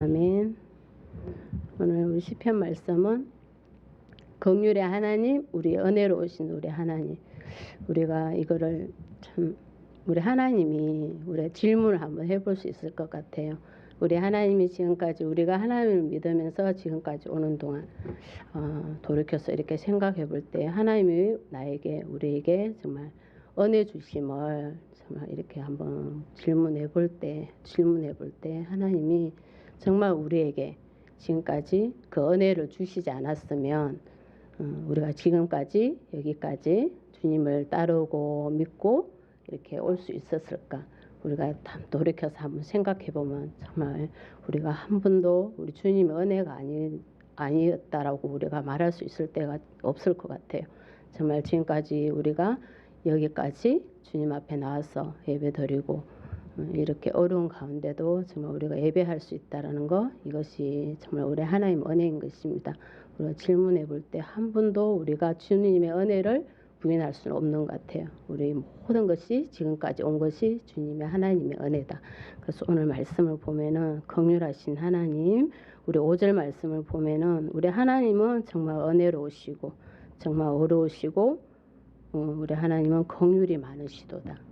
아멘. 오늘 우리 시편 말씀은 긍휼의 하나님, 우리 은혜로우신 우리 하나님. 우리가 이거를 참 우리 하나님이 우리 질문을 한번 해볼 수 있을 것 같아요. 우리 하나님이 지금까지 우리가 하나님을 믿으면서 지금까지 오는 동안 어, 돌이켜서 이렇게 생각해 볼 때 하나님이 나에게 우리에게 정말 은혜 주심을 정말 이렇게 한번 질문해 볼 때 질문해 볼 때 하나님이 정말 우리에게 지금까지 그 은혜를 주시지 않았으면 어, 우리가 지금까지 여기까지 주님을 따르고 믿고 이렇게 올 수 있었을까? 우리가 돌이켜서 한번 생각해 보면 정말 우리가 한 번도 우리 주님의 은혜가 아니 아니었다라고 우리가 말할 수 있을 때가 없을 것 같아요. 정말 지금까지 우리가 여기까지 주님 앞에 나와서 예배 드리고 어, 이렇게 어려운 가운데도 정말 우리가 예배할 수 있다라는 거 이것이 정말 우리 하나님 은혜인 것입니다. 우리가 질문해 볼 때한 번도 우리가 주님의 은혜를 부인할 수는 없는 것 같아요. 우리 모든 것이 지금까지 온 것이 주님의 하나님의 은혜다. 그래서 오늘 말씀을 보면은 긍휼하신 하나님, 우리 5절 말씀을 보면은 우리 하나님은 정말 은혜로우시고 정말 어려우시고 어, 우리 하나님은 긍휼이 많으시도다.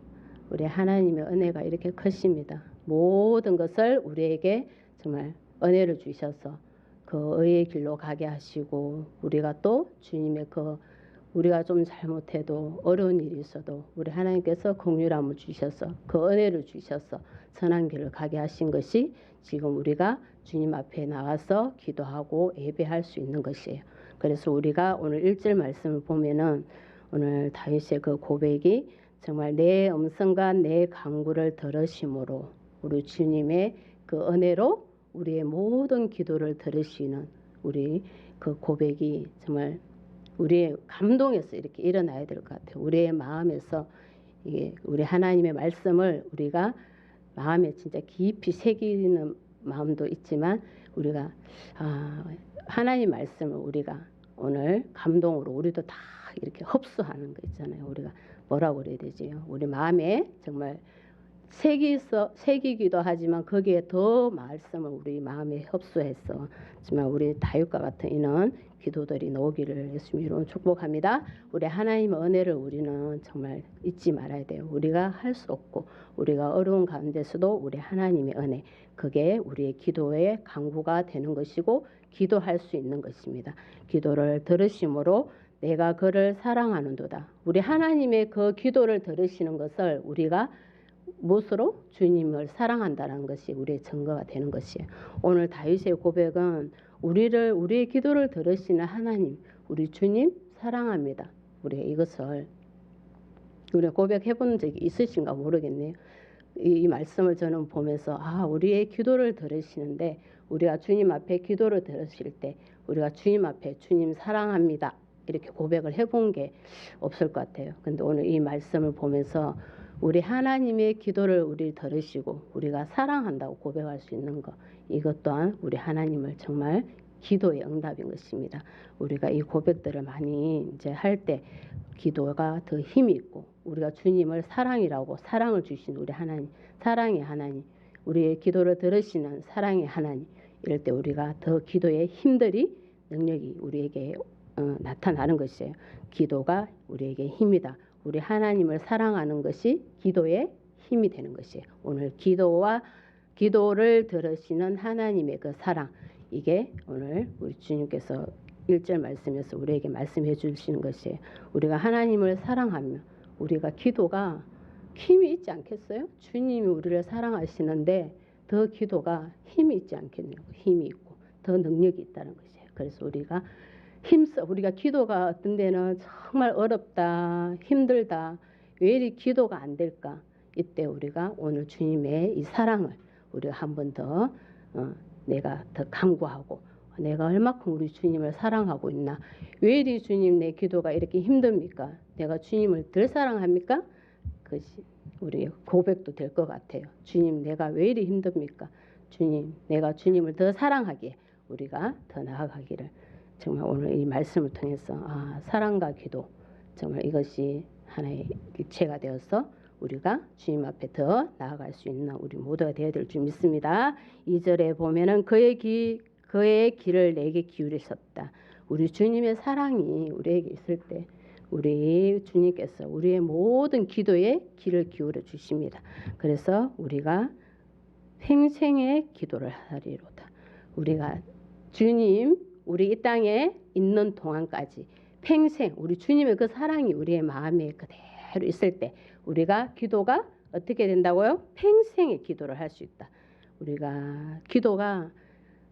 우리 하나님의 은혜가 이렇게 크십니다. 모든 것을 우리에게 정말 은혜를 주셔서 그 의의 길로 가게 하시고 우리가 또 주님의 그 우리가 좀 잘못해도 어려운 일이 있어도 우리 하나님께서 긍휼함을 주셔서 그 은혜를 주셔서 선한 길을 가게 하신 것이 지금 우리가 주님 앞에 나와서 기도하고 예배할 수 있는 것이에요. 그래서 우리가 오늘 1절 말씀을 보면은 오늘 다윗의 그 고백이 정말 내 음성과 내 강구를 들으심으로 우리 주님의 그 은혜로 우리의 모든 기도를 들으시는 우리 그 고백이 정말 우리의 감동에서 이렇게 일어나야 될 것 같아요. 우리의 마음에서 이게 우리 하나님의 말씀을 우리가 마음에 진짜 깊이 새기는 마음도 있지만 우리가 아, 하나님 말씀을 우리가 오늘 감동으로 우리도 다 이렇게 흡수하는 거 있잖아요. 우리가 뭐라고 그래야 되지요? 우리 마음에 정말 새기서 새기기도 하지만 거기에 더 말씀을 우리 마음에 흡수해서 정말 우리 다윗과 같은 이는 기도들이 나오기를 예수님으로 축복합니다. 우리 하나님의 은혜를 우리는 정말 잊지 말아야 돼요. 우리가 할 수 없고 우리가 어려운 가운데서도 우리 하나님의 은혜 그게 우리의 기도의 강구가 되는 것이고 기도할 수 있는 것입니다. 기도를 들으심으로 내가 그를 사랑하는도다. 우리 하나님의 그 기도를 들으시는 것을 우리가 무엇으로 주님을 사랑한다는 것이 우리의 증거가 되는 것이에요. 오늘 다윗의 고백은 우리를 우리의 기도를 들으시는 하나님, 우리 주님 사랑합니다. 우리 이것을 우리 고백해 본 적이 있으신가 모르겠네요. 이, 이 말씀을 저는 보면서 아 우리의 기도를 들으시는데 우리가 주님 앞에 기도를 들으실 때 우리가 주님 앞에 주님 사랑합니다 이렇게 고백을 해본 게 없을 것 같아요. 근데 오늘 이 말씀을 보면서 우리 하나님의 기도를 우리 들으시고 우리가 사랑한다고 고백할 수 있는 것 이것 또한 우리 하나님을 정말 기도의 응답인 것입니다. 우리가 이 고백들을 많이 이제 할 때 기도가 더 힘이 있고 우리가 주님을 사랑이라고 사랑을 주신 우리 하나님 사랑의 하나님 우리의 기도를 들으시는 사랑의 하나님 이럴 때 우리가 더 기도의 힘들이 능력이 우리에게 어, 나타나는 것이에요. 기도가 우리에게 힘이다. 우리 하나님을 사랑하는 것이 기도의 힘이 되는 것이에요. 오늘 기도와 기도를 들으시는 하나님의 그 사랑 이게 오늘 우리 주님께서 1절 말씀에서 우리에게 말씀해 주시는 것이에요. 우리가 하나님을 사랑하며 우리가 기도가 힘이 있지 않겠어요? 주님이 우리를 사랑하시는데 더 기도가 힘이 있지 않겠냐고 힘이 있고 더 능력이 있다는 것이에요. 그래서 우리가 힘써 우리가 기도가 어떤 데는 정말 어렵다 힘들다 왜 이리 기도가 안 될까? 이때 우리가 오늘 주님의 이 사랑을 우리가 한 번 더 어, 내가 더 강구하고 내가 얼마큼 우리 주님을 사랑하고 있나? 왜 이리 주님 내 기도가 이렇게 힘듭니까? 내가 주님을 덜 사랑합니까? 그것이 우리 고백도 될 것 같아요. 주님 내가 왜 이리 힘듭니까? 주님 내가 주님을 더 사랑하기에 우리가 더 나아가기를 정말 오늘 이 말씀을 통해서 아, 사랑과 기도 정말 이것이 하나의 일체가 되어서 우리가 주님 앞에 더 나아갈 수 있는 우리 모두가 되어야 될 줄 믿습니다. 2절에 보면은 그의 기 그의 길을 내게 기울이셨다. 우리 주님의 사랑이 우리에게 있을 때 우리 주님께서 우리의 모든 기도에 길을 기울여 주십니다. 그래서 우리가 평생의 기도를 하리로다. 우리가 주님 우리 이 땅에 있는 동안까지 평생 우리 주님의 그 사랑이 우리의 마음에 그대로 있을 때 우리가 기도가 어떻게 된다고요? 평생의 기도를 할 수 있다. 우리가 기도가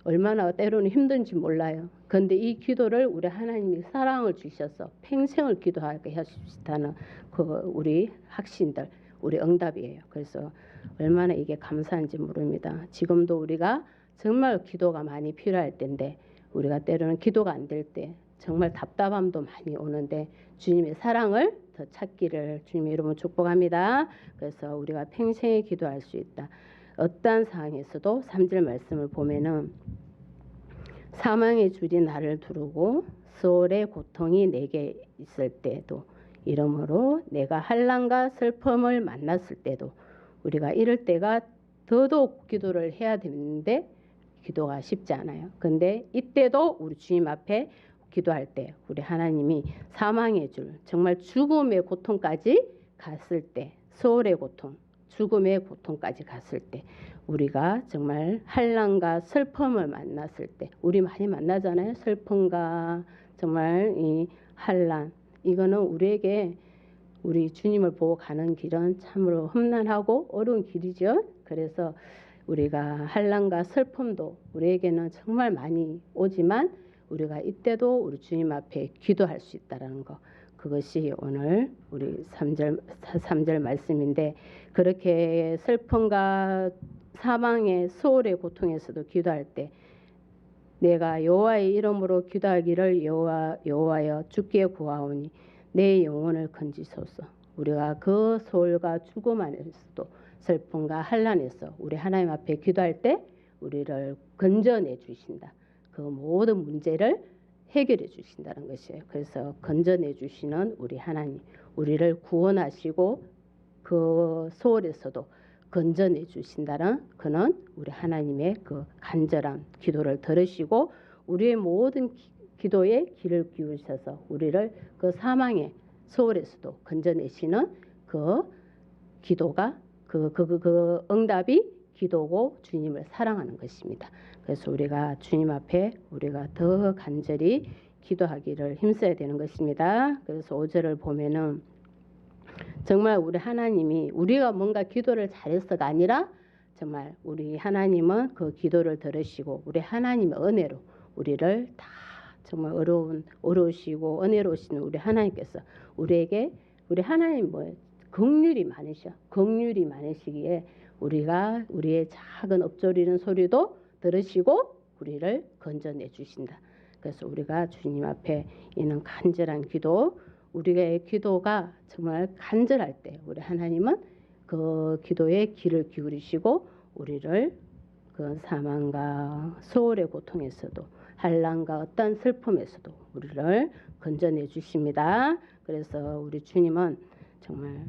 얼마나 때로는 힘든지 몰라요. 그런데 이 기도를 우리 하나님이 사랑을 주셔서 평생을 기도하게 있다는 그 우리 학신들 우리 응답이에요. 그래서 얼마나 이게 감사한지 모릅니다. 지금도 우리가 정말 기도가 많이 필요할 때인데 우리가 때로는 기도가 안 될 때 정말 답답함도 많이 오는데 주님의 사랑을 더 찾기를 주님의 이름으로 축복합니다. 그래서 우리가 평생에 기도할 수 있다. 어떠한 상황에서도 3절 말씀을 보면은 사망의 줄이 나를 두르고 소울의 고통이 내게 있을 때도 이러므로 내가 한란과 슬픔을 만났을 때도 우리가 이럴 때가 더더욱 기도를 해야 되는데 기도가 쉽지 않아요. 근데 이때도 우리 주님 앞에 기도할 때 우리 하나님이 사망의 줄 정말 죽음의 고통까지 갔을 때 소울의 고통 죽음의 고통까지 갔을 때 우리가 정말 한란과 슬픔을 만났을 때 우리 많이 만나잖아요. 슬픔과 정말 이 한란 이거는 우리에게 우리 주님을 보고 가는 길은 참으로 험난하고 어려운 길이죠. 그래서 우리가 한란과 슬픔도 우리에게는 정말 많이 오지만 우리가 이때도 우리 주님 앞에 기도할 수 있다라는 거. 그것이 오늘 우리 3절 3절 말씀인데 그렇게 슬픔과 사망의 소울의 고통에서도 기도할 때 내가 여호와의 이름으로 기도하기를 여호와 여호와여 주께 구하오니 내 영혼을 건지소서. 우리가 그 소울과 죽음 안에서도 슬픔과 한란에서 우리 하나님 앞에 기도할 때 우리를 건져내 주신다. 그 모든 문제를 해결해 주신다는 것이에요. 그래서 건져내 주시는 우리 하나님, 우리를 구원하시고 그 소울에서도 건져내 주신다는 그는 우리 하나님의 그 간절한 기도를 들으시고 우리의 모든 기, 도에 귀를 기울이셔서 우리를 그 사망의 소울에서도 건져내시는 그 기도가 그, 그, 그, 그 응답이 기도고 주님을 사랑하는 것입니다. 그래서 우리가 주님 앞에 우리가 더 간절히 기도하기를 힘써야 되는 것입니다. 그래서 5절을 보면은 정말 우리 하나님이 우리가 뭔가 기도를 잘해서가 아니라 정말 우리 하나님은 그 기도를 들으시고 우리 하나님의 은혜로 우리를 다 정말 어려운 어려우시고 은혜로우시는 우리 하나님께서 우리에게 우리 하나님 뭐 긍휼이 많으셔 긍휼이 많으시기에 우리가 우리의 작은 엎조리는 소리도 들으시고 우리를 건져내 주신다. 그래서 우리가 주님 앞에 있는 간절한 기도 우리의 기도가 정말 간절할 때 우리 하나님은 그 기도에 귀를 기울이시고 우리를 그 사망과 소울의 고통에서도 한란과 어떤 슬픔에서도 우리를 건져내 주십니다. 그래서 우리 주님은 정말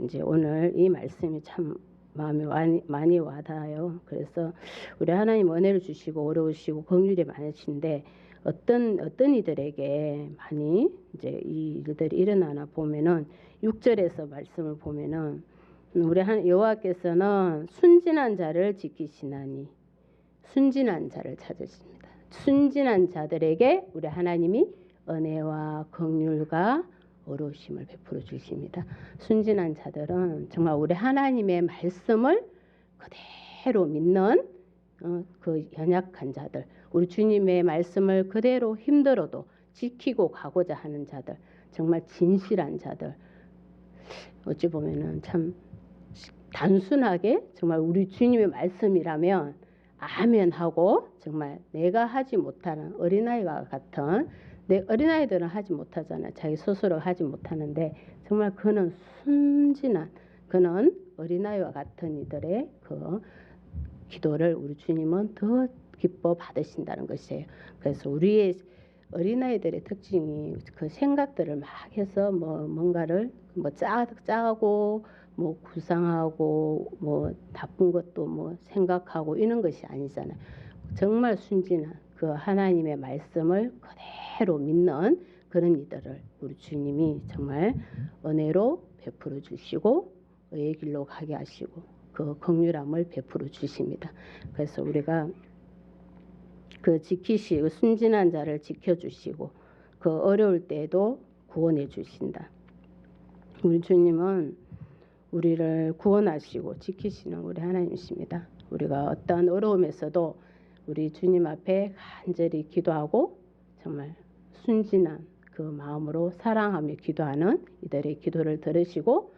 이제 오늘 이 말씀이 참 마음에 많이, 많이 와닿아요. 그래서 우리 하나님 은혜를 주시고 어려우시고 긍휼이 많으신데 어떤 어떤 이들에게 많이 이제 이 일들이 일어나나 보면은 6절에서 말씀을 보면은 우리 한 여호와께서는 순진한 자를 지키시나니 순진한 자를 찾으십니다. 순진한 자들에게 우리 하나님이 은혜와 긍휼과 어려우심을 베풀어 주십니다. 순진한 자들은 정말 우리 하나님의 말씀을 그대로 믿는 어, 그 연약한 자들, 우리 주님의 말씀을 그대로 힘들어도 지키고 가고자 하는 자들, 정말 진실한 자들. 어찌 보면은 참 단순하게 정말 우리 주님의 말씀이라면 아멘 하고 정말 내가 하지 못하는 어린아이와 같은 내 어린아이들은 하지 못하잖아. 자기 스스로 하지 못하는데 정말 그는 순진한 그는 어린아이와 같은 이들의 그 기도를 우리 주님은 더 기뻐 받으신다는 것이에요. 그래서 우리의 어린아이들의 특징이 그 생각들을 막 해서 뭐 뭔가를 뭐 짜, 짜고 뭐 구상하고 뭐 나쁜 것도 뭐 생각하고 이런 것이 아니잖아요. 정말 순진한 그 하나님의 말씀을 그대로 믿는 그런 이들을 우리 주님이 정말 은혜로 베풀어 주시고 의의 길로 가게 하시고 그 긍휼함을 베풀어 주십니다. 그래서 우리가 그 지키시 그 순진한 자를 지켜 주시고 그 어려울 때에도 구원해 주신다. 우리 주님은 우리를 구원하시고 지키시는 우리 하나님이십니다. 우리가 어떠한 어려움에서도 우리 주님 앞에 간절히 기도하고 정말 순진한 그 마음으로 사랑하며 기도하는 이들의 기도를 들으시고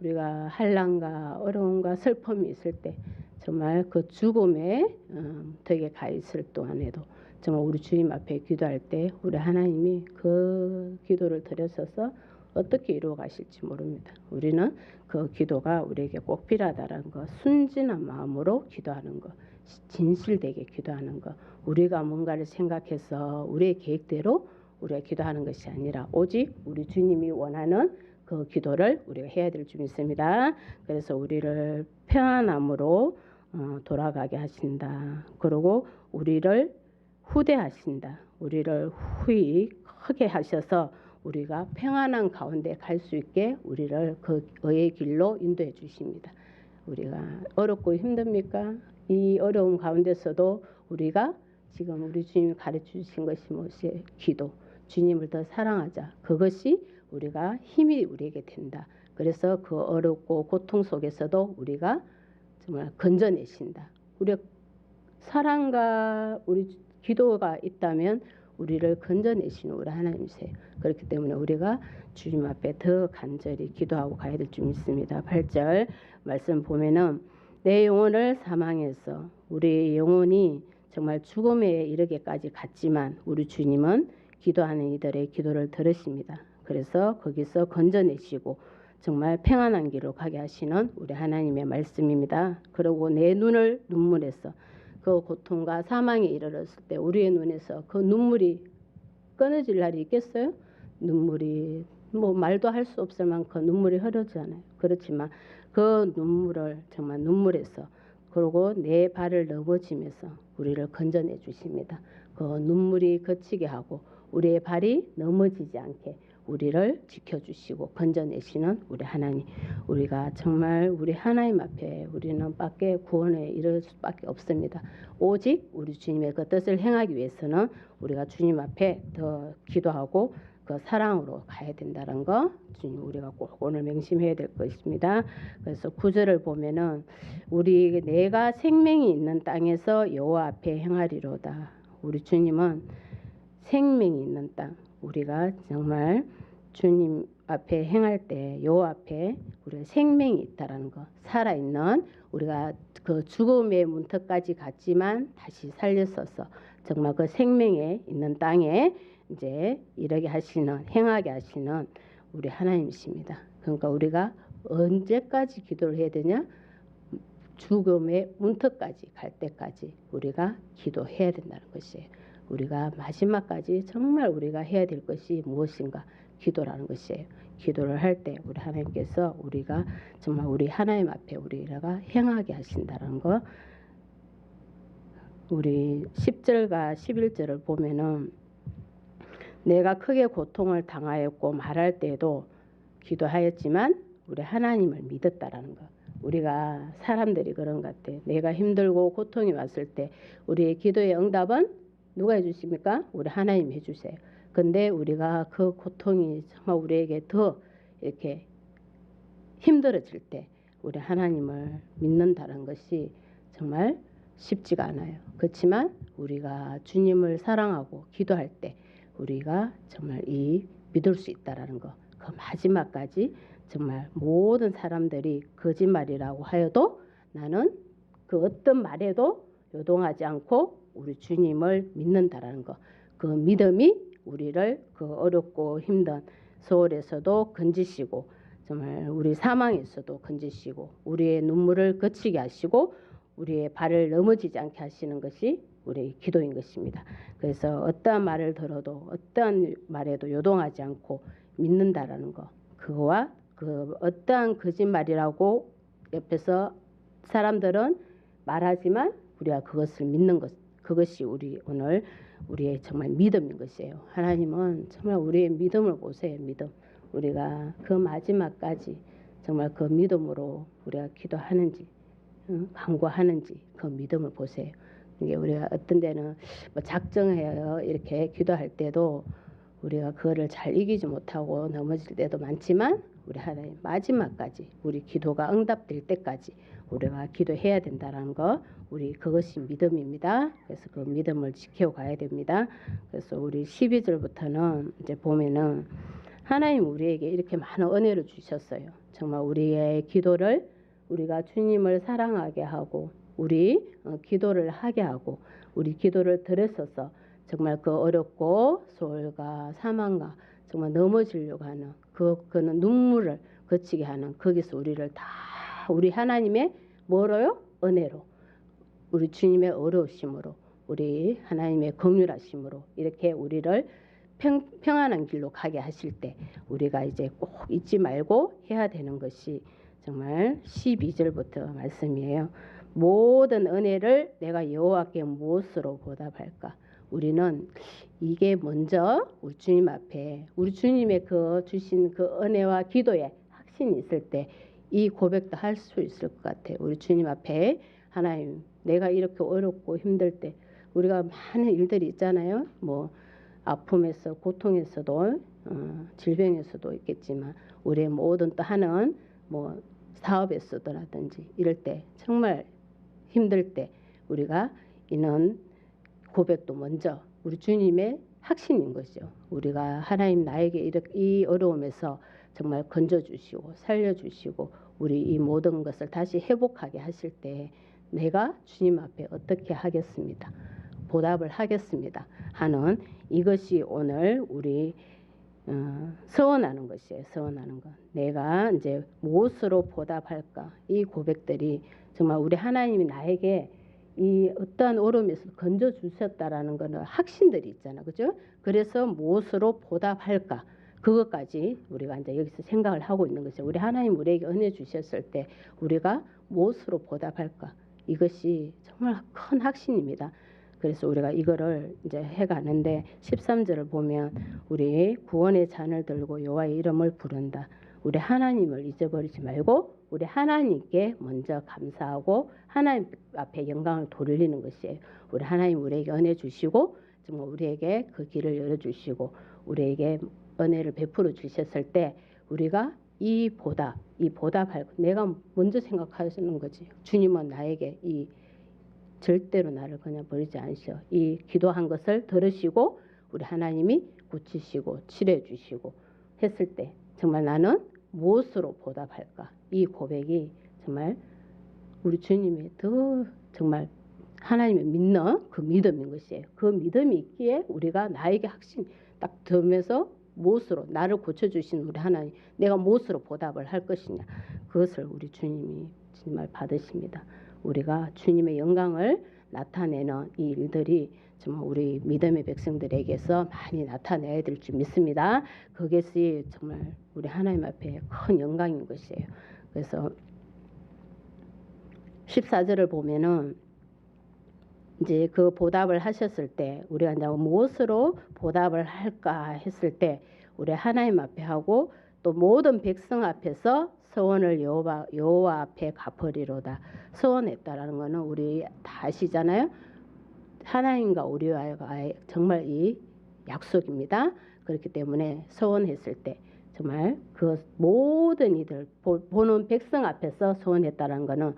우리가 한란과 어려움과 슬픔이 있을 때 정말 그 죽음에 음, 덕에 가 있을 동안에도 정말 우리 주님 앞에 기도할 때 우리 하나님이 그 기도를 들으셔서 어떻게 이루어 가실지 모릅니다. 우리는 그 기도가 우리에게 꼭 필요하다는 거, 순진한 마음으로 기도하는 거, 진실되게 기도하는 거, 우리가 뭔가를 생각해서 우리의 계획대로 우리가 기도하는 것이 아니라 오직 우리 주님이 원하는 그 기도를 우리가 해야 될 줄 믿습니다. 그래서 우리를 평안함으로 어, 돌아가게 하신다. 그리고 우리를 후대하신다. 우리를 후히 크게 하셔서 우리가 평안한 가운데 갈 수 있게 우리를 그 의의 길로 인도해 주십니다. 우리가 어렵고 힘듭니까? 이 어려움 가운데서도 우리가 지금 우리 주님이 가르쳐 주신 것이 무엇이에요? 기도. 주님을 더 사랑하자. 그것이 우리가 힘이 우리에게 된다. 그래서 그 어렵고 고통 속에서도 우리가 정말 건져내신다. 우리 사랑과 우리 기도가 있다면 우리를 건져내시는 우리 하나님이세요. 그렇기 때문에 우리가 주님 앞에 더 간절히 기도하고 가야 될 줄 믿습니다. 8절 말씀 보면은 내 영혼을 사망해서 우리 영혼이 정말 죽음에 이르게까지 갔지만 우리 주님은 기도하는 이들의 기도를 들으십니다. 그래서 거기서 건져내시고 정말 평안한 길로 가게 하시는 우리 하나님의 말씀입니다. 그리고 내 눈을 눈물에서 그 고통과 사망에 이르렀을 때 우리의 눈에서 그 눈물이 끊어질 날이 있겠어요? 눈물이 뭐 말도 할 수 없을 만큼 눈물이 흐르잖아요. 그렇지만 그 눈물을 정말 눈물에서 그리고 내 발을 넘어지면서 우리를 건져내 주십니다. 그 눈물이 그치게 하고 우리의 발이 넘어지지 않게 우리를 지켜주시고 건져내시는 우리 하나님. 우리가 정말 우리 하나님 앞에 우리는 밖에 구원에 이를 수밖에 없습니다. 오직 우리 주님의 그 뜻을 행하기 위해서는 우리가 주님 앞에 더 기도하고 그 사랑으로 가야 된다는 거 주님 우리가 꼭 오늘 명심해야 될 것입니다. 그래서 구절을 보면은 우리 내가 생명이 있는 땅에서 여호와 앞에 행하리로다. 우리 주님은 생명이 있는 땅 우리가 정말 주님 앞에 행할 때요 앞에 우리가 생명이 있다라는 거 살아 있는 우리가 그 죽음의 문턱까지 갔지만 다시 살렸어서 정말 그 생명에 있는 땅에 이제 이러게 하시는 행하게 하시는 우리 하나님이십니다. 그러니까 우리가 언제까지 기도를 해야 되냐? 죽음의 문턱까지 갈 때까지 우리가 기도해야 된다는 것이에요. 우리가 마지막까지 정말 우리가 해야 될 것이 무엇인가 기도라는 것이에요. 기도를 할 때 우리 하나님께서 우리가 정말 우리 하나님 앞에 우리가 행하게 하신다는 거 우리 10절과 11절을 보면은 내가 크게 고통을 당하였고 말할 때에도 기도하였지만 우리 하나님을 믿었다라는 거. 우리가 사람들이 그런 것 같아. 내가 힘들고 고통이 왔을 때 우리의 기도의 응답은 누가 해주십니까? 우리 하나님 해주세요. 근데 우리가 그 고통이 정말 우리에게 더 이렇게 힘들어질 때 우리 하나님을 믿는다는 것이 정말 쉽지가 않아요. 그렇지만 우리가 주님을 사랑하고 기도할 때 우리가 정말 이 믿을 수 있다라는 거. 그 마지막까지 정말 모든 사람들이 거짓말이라고 하여도 나는 그 어떤 말에도 요동하지 않고 우리 주님을 믿는다라는 거. 그 믿음이 우리를 그 어렵고 힘든 서울에서도 건지시고 정말 우리 사망에서도 건지시고 우리의 눈물을 거치게 하시고 우리의 발을 넘어지지 않게 하시는 것이 우리의 기도인 것입니다. 그래서 어떠한 말을 들어도 어떠한 말에도 요동하지 않고 믿는다라는 거 그거와 그 어떠한 거짓말이라고 옆에서 사람들은 말하지만 우리가 그것을 믿는 것 그것이 우리 오늘 우리의 정말 믿음인 것이에요. 하나님은 정말 우리의 믿음을 보세요. 믿음. 우리가 그 마지막까지 정말 그 믿음으로 우리가 기도하는지 응? 간구하는지 그 믿음을 보세요. 이게 우리가 어떤 데는 뭐 작정해요 이렇게 기도할 때도 우리가 그거를 잘 이기지 못하고 넘어질 때도 많지만 우리 하나님 마지막까지 우리 기도가 응답될 때까지 우리가 기도해야 된다는 거 우리 그것이 믿음입니다. 그래서 그 믿음을 지켜 가야 됩니다. 그래서 우리 12절부터는 이제 보면은 하나님 우리에게 이렇게 많은 은혜를 주셨어요. 정말 우리의 기도를 우리가 주님을 사랑하게 하고 우리 어, 기도를 하게 하고 우리 기도를 들었어서 정말 그 어렵고 소홀과 사망과 정말 넘어지려고 하는 그 그는 눈물을 거치게 하는 거기서 우리를 다 우리 하나님의 뭐로요 은혜로 우리 주님의 어려우심으로 우리 하나님의 긍휼하심으로 이렇게 우리를 평, 평안한 길로 가게 하실 때 우리가 이제 꼭 잊지 말고 해야 되는 것이 정말 12절부터 말씀이에요. 모든 은혜를 내가 여호와께 무엇으로 보답할까? 우리는 이게 먼저 우리 주님 앞에 우리 주님의 그 주신 그 은혜와 기도에 확신이 있을 때 이 고백도 할 수 있을 것 같아요. 우리 주님 앞에 하나님 내가 이렇게 어렵고 힘들 때 우리가 많은 일들이 있잖아요. 뭐 아픔에서 고통에서도 어, 질병에서도 있겠지만 우리의 모든 또 하는 뭐 사업에서도라든지 이럴 때 정말 힘들 때 우리가 이는 고백도 먼저 우리 주님의 확신인 거죠. 우리가 하나님 나에게 이렇게 이 어려움에서 정말 건져 주시고 살려 주시고 우리 이 모든 것을 다시 회복하게 하실 때 내가 주님 앞에 어떻게 하겠습니다. 보답을 하겠습니다. 하는 이것이 오늘 우리 어, 서원하는 것이에요. 서원하는 것. 내가 이제 무엇으로 보답할까? 이 고백들이 정말 우리 하나님이 나에게 이 어떠한 오름에서 건져 주셨다라는 거는 확신들이 있잖아. 그죠? 그래서 무엇으로 보답할까? 그것까지 우리가 이제 여기서 생각을 하고 있는 것이죠. 우리 하나님 우리에게 은혜 주셨을 때 우리가 무엇으로 보답할까? 이것이 정말 큰 확신입니다. 그래서 우리가 이거를 이제 해가는데 13절을 보면 우리 구원의 잔을 들고 여호와의 이름을 부른다. 우리 하나님을 잊어버리지 말고 우리 하나님께 먼저 감사하고 하나님 앞에 영광을 돌리는 것이에요. 우리 하나님 우리에게 은혜 주시고 정말 우리에게 그 길을 열어 주시고 우리에게 은혜를 베풀어 주셨을 때 우리가 이 보답, 이 보답할 내가 먼저 생각하시는 거지. 주님은 나에게 이 절대로 나를 그냥 버리지 않으셔. 이 기도한 것을 들으시고 우리 하나님이 고치시고 치료해 주시고 했을 때 정말 나는 무엇으로 보답할까? 이 고백이 정말 우리 주님이 더 정말 하나님을 믿는 그 믿음인 것이에요. 그 믿음이 있기에 우리가 나에게 확신 딱 들면서 무엇으로 나를 고쳐주신 우리 하나님 내가 무엇으로 보답을 할 것이냐 그것을 우리 주님이 정말 받으십니다. 우리가 주님의 영광을 나타내는 이 일들이 정말 우리 믿음의 백성들에게서 많이 나타내야 될 줄 믿습니다. 그것이 정말 우리 하나님 앞에 큰 영광인 것이에요. 그래서 14절을 보면은 이제 그 보답을 하셨을 때 우리가 이제 무엇으로 보답을 할까 했을 때 우리 하나님 앞에 하고 또 모든 백성 앞에서 서원을 여호와 여호와 앞에 갚으리로다. 서원했다라는 거는 우리 다 아시잖아요. 하나님과 우리와의 정말 이 약속입니다. 그렇기 때문에 서원했을 때 정말 그 모든 이들 보는 백성 앞에서 서원했다라는 거는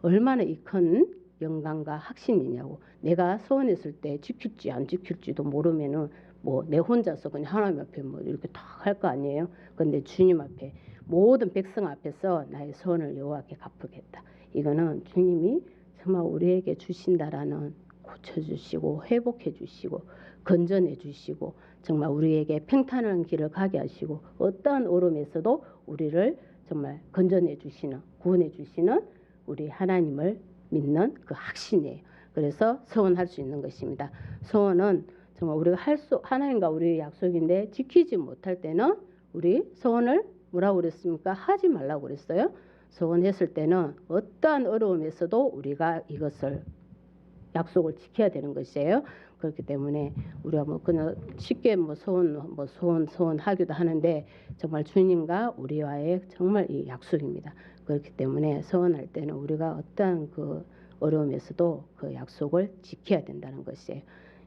얼마나 이 큰 영광과 확신이냐고 내가 서원했을 때 지킬지 안 지킬지도 모르면은 뭐 내 혼자서 그냥 하나님 앞에 뭐 이렇게 탁 할 거 아니에요. 근데 주님 앞에 모든 백성 앞에서 나의 소원을 여호와께 갚으겠다. 이거는 주님이 정말 우리에게 주신다라는 고쳐주시고 회복해 주시고 건져내 주시고 정말 우리에게 평탄한 길을 가게 하시고 어떠한 오름에서도 우리를 정말 건져내 주시는 구원해 주시는 우리 하나님을 믿는 그 확신이에요. 그래서 소원할 수 있는 것입니다. 소원은 정말 우리가 할 수 하나님과 우리의 약속인데 지키지 못할 때는 우리 소원을 뭐라고 그랬습니까? 하지 말라고 그랬어요. 소원했을 때는 어떠한 어려움에서도 우리가 이것을 약속을 지켜야 되는 것이에요. 그렇기 때문에 우리가 뭐 그냥 쉽게 뭐 소원 뭐 소원 소원 하기도 하는데 정말 주님과 우리와의 정말 이 약속입니다. 그렇기 때문에 소원할 때는 우리가 어떠한 그 어려움에서도 그 약속을 지켜야 된다는 것이에요.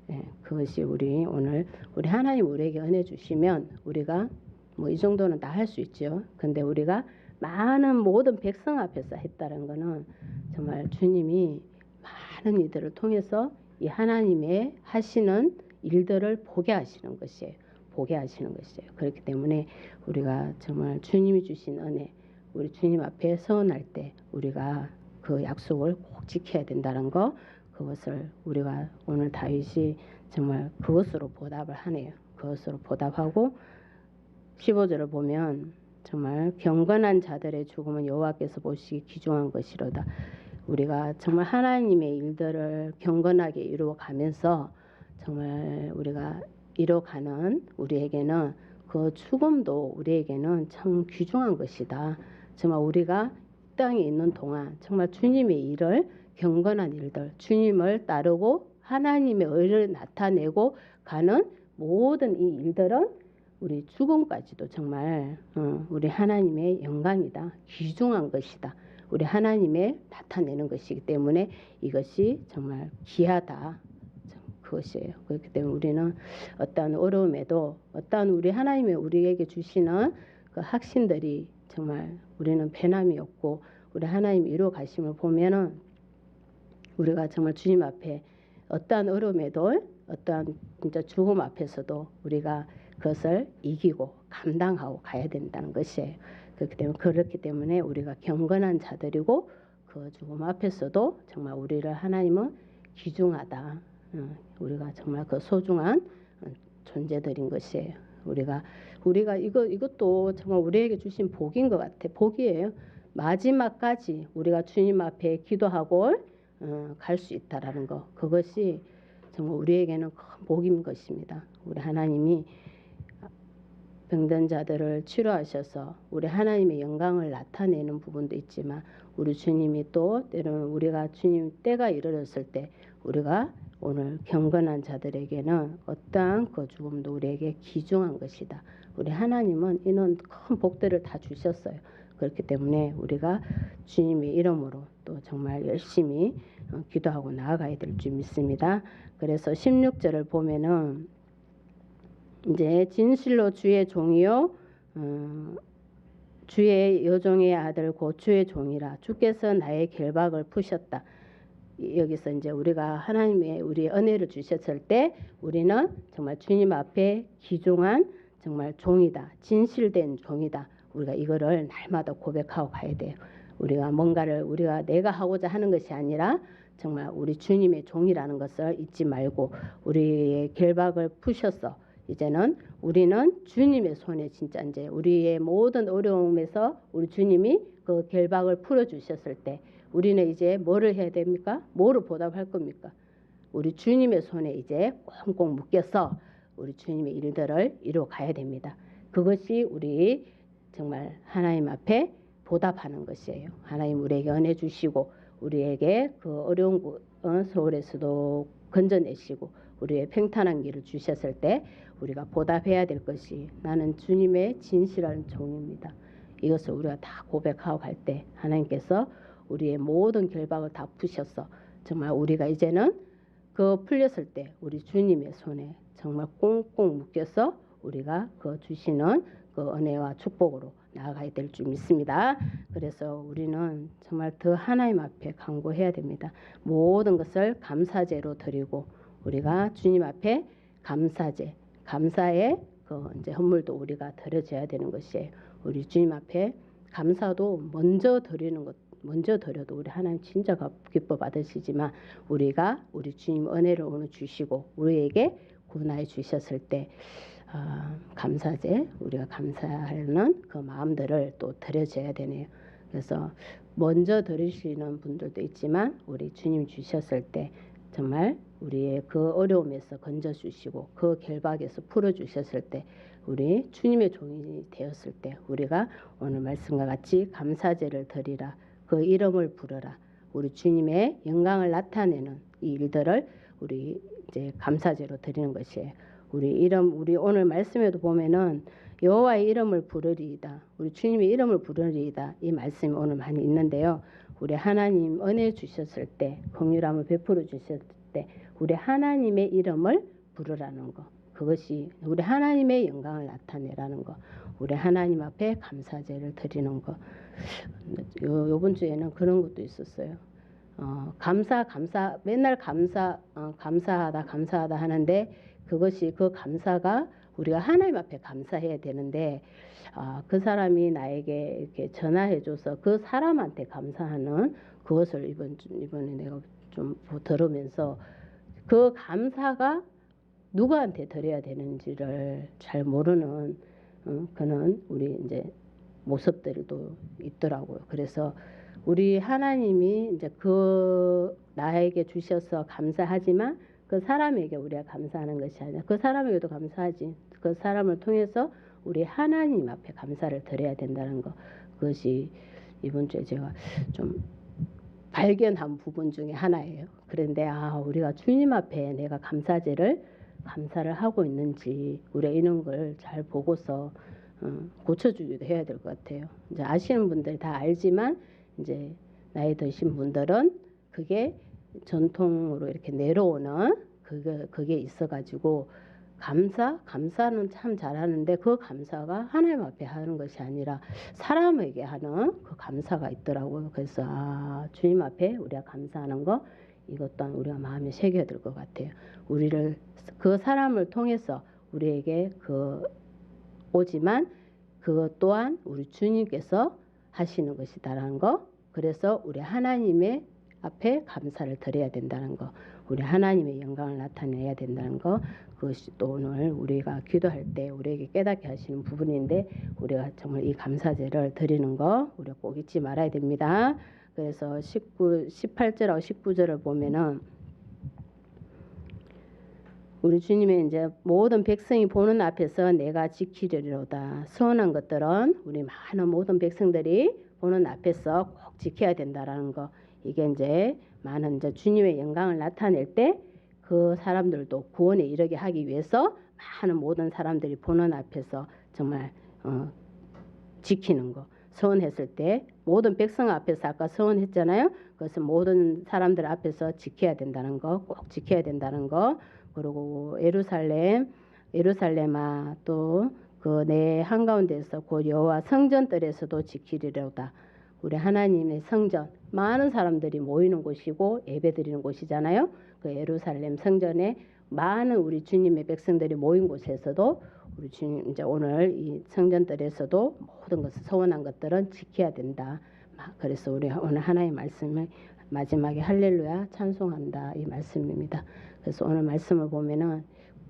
예, 그것이 우리 오늘 우리 하나님 우리에게 은혜 주시면 우리가 뭐 이 정도는 다 할 수 있죠. 근데 우리가 많은 모든 백성 앞에서 했다는 거는 정말 주님이 많은 이들을 통해서 이 하나님의 하시는 일들을 보게 하시는 것이에요. 보게 하시는 것이에요. 그렇기 때문에 우리가 정말 주님이 주신 은혜, 우리 주님 앞에 서원할 때 우리가 그 약속을 꼭 지켜야 된다는 거, 그것을 우리가 오늘 다윗이 정말 그것으로 보답을 하네요. 그것으로 보답하고 15절을 보면 정말 경건한 자들의 죽음은 여호와께서 보시기 귀중한 것이로다. 우리가 정말 하나님의 일들을 경건하게 이루어 가면서 정말 우리가 이뤄가는 우리에게는 그 죽음도 우리에게는 참 귀중한 것이다. 정말 우리가 이 땅에 있는 동안 정말 주님의 일을 경건한 일들, 주님을 따르고 하나님의 의를 나타내고 가는 모든 이 일들은 우리 죽음까지도 정말 어, 우리 하나님의 영광이다. 귀중한 것이다. 우리 하나님의 나타내는 것이기 때문에 이것이 정말 귀하다. 참 그것이에요. 그렇기 때문에 우리는 어떠한 어려움에도 어떠한 우리 하나님의 우리에게 주시는 그 확신들이 정말 우리는 배남이 없고 우리 하나님 이루어 가심을 보면은 우리가 정말 주님 앞에 어떠한 어려움에도 어떠한 진짜 죽음 앞에서도 우리가 그것을 이기고 감당하고 가야 된다는 것이에요. 그렇기 때문에 그렇기 때문에 우리가 경건한 자들이고 그 죽음 앞에서도 정말 우리를 하나님은 귀중하다. 어, 우리가 정말 그 소중한 어, 존재들인 것이에요. 우리가 우리가 이거 이것도 정말 우리에게 주신 복인 것 같아. 복이에요. 마지막까지 우리가 주님 앞에 기도하고 어, 갈수 있다라는 거. 그것이 정말 우리에게는 큰 복인 것입니다. 우리 하나님이 병든 자들을 치료하셔서 우리 하나님의 영광을 나타내는 부분도 있지만 우리 주님이 또 때로는 우리가 주님 때가 이르렀을 때 우리가 오늘 경건한 자들에게는 어떠한 그 죽음도 우리에게 귀중한 것이다. 우리 하나님은 이런 큰 복들을 다 주셨어요. 그렇기 때문에 우리가 주님의 이름으로 또 정말 열심히 어, 기도하고 나아가야 될 줄 믿습니다. 그래서 16절을 보면은 이제 진실로 주의 종이요 어, 주의 여종의 아들 고 주의 종이라 주께서 나의 결박을 푸셨다. 여기서 이제 우리가 하나님의 우리 은혜를 주셨을 때 우리는 정말 주님 앞에 귀중한 정말 종이다. 진실된 종이다. 우리가 이거를 날마다 고백하고 가야 돼요. 우리가 뭔가를 우리가 내가 하고자 하는 것이 아니라 정말 우리 주님의 종이라는 것을 잊지 말고 우리의 결박을 푸셔서 이제는 우리는 주님의 손에 진짜 이제 우리의 모든 어려움에서 우리 주님이 그 결박을 풀어 주셨을 때 우리는 이제 뭐를 해야 됩니까? 뭐를 보답할 겁니까? 우리 주님의 손에 이제 꽁꽁 묶여서 우리 주님의 일들을 이루어 가야 됩니다. 그것이 우리 정말 하나님 앞에 보답하는 것이에요. 하나님 우리에게 은혜 주시고 우리에게 그 어려운 곳, 어, 서울에서도 건져내시고 우리의 평탄한 길을 주셨을 때 우리가 보답해야 될 것이 나는 주님의 진실한 종입니다. 이것을 우리가 다 고백하고 갈 때 하나님께서 우리의 모든 결박을 다 푸셔서 정말 우리가 이제는 그 풀렸을 때 우리 주님의 손에 정말 꽁꽁 묶여서 우리가 그 주시는 그 은혜와 축복으로 나아가야 될 줄 믿습니다. 그래서 우리는 정말 더 하나님 앞에 간구해야 됩니다. 모든 것을 감사제로 드리고 우리가 주님 앞에 감사제, 감사의 그 이제 헌물도 우리가 드려져야 되는 것이에요. 우리 주님 앞에 감사도 먼저 드리는 것, 먼저 드려도 우리 하나님 진짜 기뻐 받으시지만 우리가 우리 주님 은혜를 오늘 주시고 우리에게 구원해 주셨을 때 어, 감사제 우리가 감사하는 그 마음들을 또 드려져야 되네요. 그래서 먼저 드리시는 분들도 있지만 우리 주님 주셨을 때 정말 우리의 그 어려움에서 건져 주시고 그 결박에서 풀어 주셨을 때 우리 주님의 종이 되었을 때 우리가 오늘 말씀과 같이 감사제를 드리라 그 이름을 부르라 우리 주님의 영광을 나타내는 이 일들을 우리 이제 감사제로 드리는 것이에요. 우리 이름 우리 오늘 말씀에도 보면은 여호와의 이름을 부르리이다. 우리 주님의 이름을 부르리이다. 이 말씀이 오늘 많이 있는데요. 우리 하나님 은혜 주셨을 때 긍휼함을 베풀어 주셨을 때 우리 하나님의 이름을 부르라는 거. 그것이 우리 하나님의 영광을 나타내라는 거. 우리 하나님 앞에 감사제를 드리는 거. 요, 요번 주에는 그런 것도 있었어요. 어, 감사 감사 맨날 감사 어, 감사하다 감사하다 하는데 그것이 그 감사가 우리가 하나님 앞에 감사해야 되는데 아, 그 사람이 나에게 이렇게 전화해줘서 그 사람한테 감사하는 그것을 이번 주- 이번에 내가 좀 들으면서 그 감사가 누구한테 드려야 되는지를 잘 모르는 어, 그는 우리 이제 모습들도 있더라고요. 그래서 우리 하나님이 이제 그 나에게 주셔서 감사하지만 그 사람에게 우리가 감사하는 것이 아니라 그 사람에게도 감사하지. 그 사람을 통해서 우리 하나님 앞에 감사를 드려야 된다는 거. 그것이 이번 주에 제가 좀 발견한 부분 중에 하나예요. 그런데 아 우리가 주님 앞에 내가 감사제를 감사를 하고 있는지 우리가 이런 걸 잘 보고서 어, 고쳐주기도 해야 될 것 같아요. 이제 아시는 분들 다 알지만 이제 나이 드신 분들은 그게 전통으로 이렇게 내려오는 그게 그게 있어가지고 감사 감사는 참 잘하는데 그 감사가 하나님 앞에 하는 것이 아니라 사람에게 하는 그 감사가 있더라고요. 그래서 아 주님 앞에 우리가 감사하는 거 이것 또한 우리가 마음에 새겨야 될 것 같아요. 우리를 그 사람을 통해서 우리에게 그 오지만 그것 또한 우리 주님께서 하시는 것이다라는 거. 그래서 우리 하나님의 앞에 감사를 드려야 된다는 거. 우리 하나님의 영광을 나타내야 된다는 거. 그것이 또 오늘 우리가 기도할 때 우리에게 깨닫게 하시는 부분인데 우리가 정말 이 감사제를 드리는 거 우리가 꼭 잊지 말아야 됩니다. 그래서 19, 18절하고 19절을 보면은 우리 주님의 이제 모든 백성이 보는 앞에서 내가 지키려로다. 서운한 것들은 우리 많은 모든 백성들이 보는 앞에서 꼭 지켜야 된다라는 거. 이게 이제 많은 이제 주님의 영광을 나타낼 때 그 사람들도 구원에 이르게 하기 위해서 많은 모든 사람들이 보는 앞에서 정말 어, 지키는 거. 서원했을 때 모든 백성 앞에서 아까 서원했잖아요. 그것은 모든 사람들 앞에서 지켜야 된다는 거, 꼭 지켜야 된다는 거. 그리고 예루살렘, 예루살렘아 또 그 내 한가운데서 곧 여호와 성전들에서도 지키리로다. 우리 하나님의 성전 많은 사람들이 모이는 곳이고 예배드리는 곳이잖아요. 그 예루살렘 성전에 많은 우리 주님의 백성들이 모인 곳에서도 우리 주님 이제 오늘 이 성전들에서도 모든 것을 서원한 것들은 지켜야 된다. 마- 그래서 우리 오늘 하나의 말씀을 마지막에 할렐루야 찬송한다 이 말씀입니다. 그래서 오늘 말씀을 보면은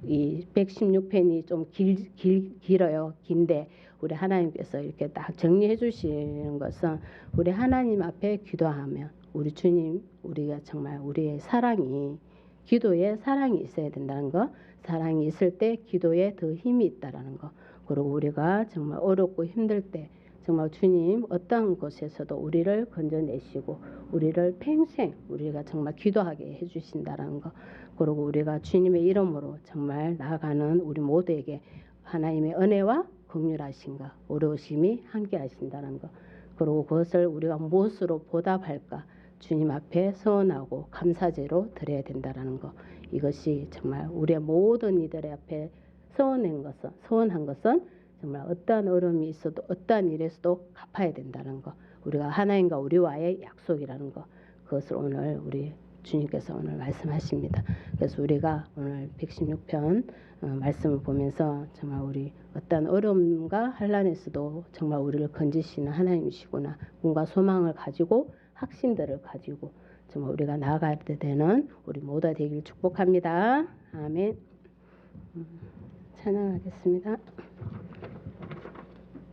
이 116편이 좀 길, 길, 길어요. 긴데 우리 하나님께서 이렇게 딱 정리해 주시는 것은 우리 하나님 앞에 기도하면 우리 주님 우리가 정말 우리의 사랑이 기도에 사랑이 있어야 된다는 거 사랑이 있을 때 기도에 더 힘이 있다라는 거. 그리고 우리가 정말 어렵고 힘들 때 정말 주님 어떠한 곳에서도 우리를 건져내시고 우리를 평생 우리가 정말 기도하게 해주신다라는 거. 그리고 우리가 주님의 이름으로 정말 나아가는 우리 모두에게 하나님의 은혜와 긍휼하신가 어려우심이 함께 하신다는 거 그리고 그것을 우리가 무엇으로 보답할까? 주님 앞에 서원하고 감사제로 드려야 된다는 거 이것이 정말 우리의 모든 이들의 앞에 서원한 것은 서원한 것은 정말 어떠한 어려움이 있어도 어떠한 일에서도 갚아야 된다는 거 우리가 하나님과 우리와의 약속이라는 거 그것을 오늘 우리 주님께서 오늘 말씀하십니다. 그래서 우리가 오늘 116편 어, 말씀을 보면서 정말 우리 어떤 어려움과 환란에서도 정말 우리를 건지시는 하나님이시구나 뭔가 소망을 가지고 확신들을 가지고 정말 우리가 나아갈 때 되는 우리 모두 되길 축복합니다. 아멘. 음, 찬양하겠습니다.